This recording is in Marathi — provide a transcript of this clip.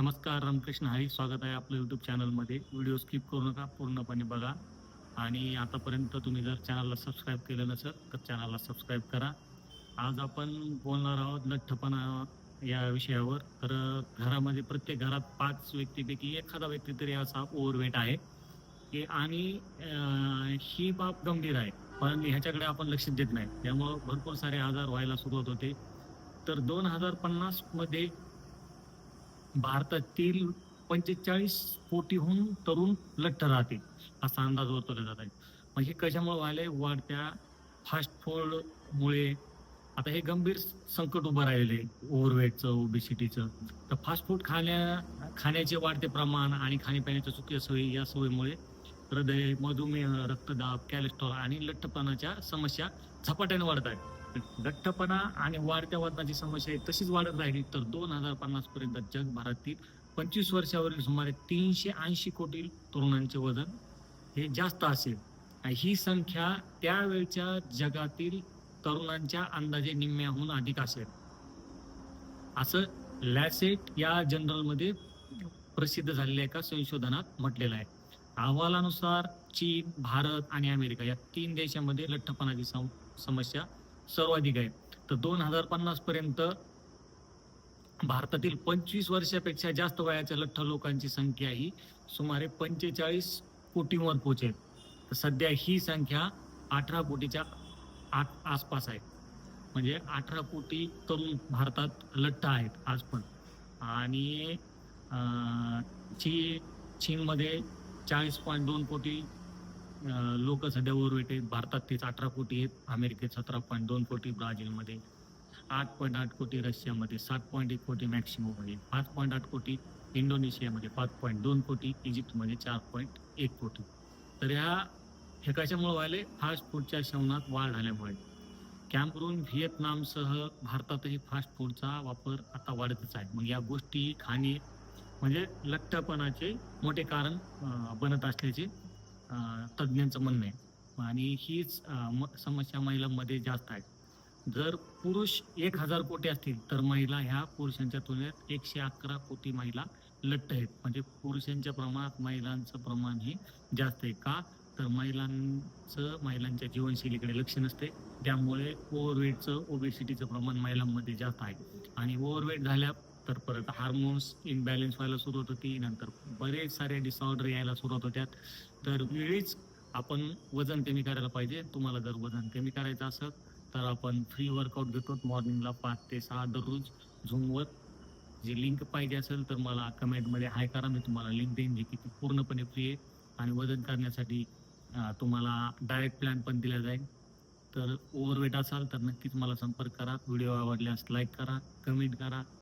नमस्कार रामकृष्ण. हरी स्वागत आहे आपलं यूट्यूब चॅनलमध्ये व्हिडिओ स्किप करू नका पूर्णपणे बघा. आणि आतापर्यंत तुम्ही जर चॅनलला सबस्क्राईब केलं नसेल तर चॅनलला सबस्क्राईब करा. आज आपण बोलणार आहोत लठ्ठपणा या विषयावर. तर घरामध्ये प्रत्येक घरात पाच व्यक्तीपैकी एखादा व्यक्ती तरी असा ओव्हरवेट आहे. की आणि ही बाब गंभीर आहे. पण ह्याच्याकडे आपण लक्ष देत नाही. त्यामुळं भरपूर सारे आजार व्हायला सुरुवात होते. तर दोन हजार पन्नासमध्ये भारतातील पंचेचाळीस कोटीहून तरुण लठ्ठ राहतील असा अंदाज वर्तवला जात आहे. मग हे कशामुळे व्हायलंय वाढत्या फास्ट फूडमुळे आता हे गंभीर संकट उभं राहिलेलं आहे ओव्हरवेटचं ओबेसिटीचं तर फास्ट फूड खाण्या खाण्याचे वाढते प्रमाण आणि खाण्यापिण्याच्या चुकीच्या सवयी या सवयीमुळे हृदय मधुमेह रक्तदाब कॅलेस्ट्रॉल आणि लठ्ठपणाच्या समस्या झपाट्याने वाढत आहेत. लठ्ठपणा आणि वाढत्या वजनाची समस्या आहे तशीच वाढत राहिली तर दोन हजार पन्नास पर्यंत जगभरातील पंचवीस वर्षावरील सुमारे तीनशे ऐंशी कोटी तरुणांचे वजन हे जास्त असेल. ही संख्या त्यावेळच्या जगातील तरुणांच्या अंदाजे निम्म्याहून अधिक असेल. असं लॅसेट या जनरलमध्ये प्रसिद्ध झालेल्या एका संशोधनात म्हटलेलं आहे. अहवालानुसार चीन भारत आणि अमेरिका या तीन देशांमध्ये लठ्ठपणाची सम समस्या सर्वाधिक आहे तर दोन हजार पन्नास पर्यंत भारतातील पंचवीस वर्षापेक्षा जास्त वयाच्या लठ्ठ लोकांची संख्या ही सुमारे पंचेचाळीस कोटींवर पोहोचेल. तर सध्या ही संख्या अठरा कोटीच्या आठ आसपास आहे. म्हणजे अठरा कोटी तरुण भारतात लठ्ठ आहेत आज पण. आणि ची चीनमध्ये चाळीस पॉईंट दोन कोटी लोक सध्या ओव्हरवेट आहेत. भारतात तेच अठरा कोटी आहेत. अमेरिकेत सतरा पॉईंट दोन कोटी ब्राझीलमध्ये आठ पॉईंट आठ कोटी रशियामध्ये सात पॉईंट एक कोटी मॅक्सिमोमध्ये पाच पॉईंट आठ कोटी इंडोनेशियामध्ये पाच पॉईंट दोन कोटी इजिप्तमध्ये चार पॉईंट एक कोटी. तर ह्या हे कशामुळे व्हायले फास्ट फूडच्या सेवनात वाढ झाल्यामुळे कॅम्परून व्हिएतनामसह भारतातही फास्ट फूडचा वापर आता वाढतच आहे. मग या गोष्टी खाणे म्हणजे लठ्ठपणाचे मोठे कारण बनत असल्याचे तज्ज्ञांचं म्हणणं आहे. आणि हीच म- समस्या महिलांमध्ये जास्त आहे. जर पुरुष एक हजार कोटी असतील तर महिला ह्या पुरुषांच्या तुलनेत एकशे अकरा कोटी महिला लठ्ठ आहेत. म्हणजे पुरुषांच्या प्रमाणात महिलांचं प्रमाण हे जास्त आहे. का? तर महिलांचं महिलांच्या जीवनशैलीकडे लक्ष नसते. त्यामुळे ओव्हरवेटचं ओबेसिटीचं प्रमाण महिलांमध्ये जास्त आहे. आणि ओव्हरवेट झाल्या नंतर परत हार्मोन्स इनबॅलेन्स व्हायला सुरुवात होती नंतर बरेच सारे डिसऑर्डर यायला सुरुवात होत्यात. तर वेळीच आपण वजन कमी करायला पाहिजे. तुम्हाला जर वजन कमी करायचं असेल तर आपण फ्री वर्कआउट घेतो. मॉर्निंगला पाच ते सहा दररोज झूमवर जी लिंक पाहिजे असेल तर मला कमेंटमध्ये हाय करा. मी तुम्हाला लिंक देईन जी की ती पूर्णपणे फ्री आहे. आणि वजन करण्यासाठी तुम्हाला डायरेक्ट प्लॅन पण दिला जाईल. तर ओव्हरवेट असाल तर नक्कीच मला संपर्क करा. व्हिडिओ आवडल्यास लाईक करा. कमेंट करा.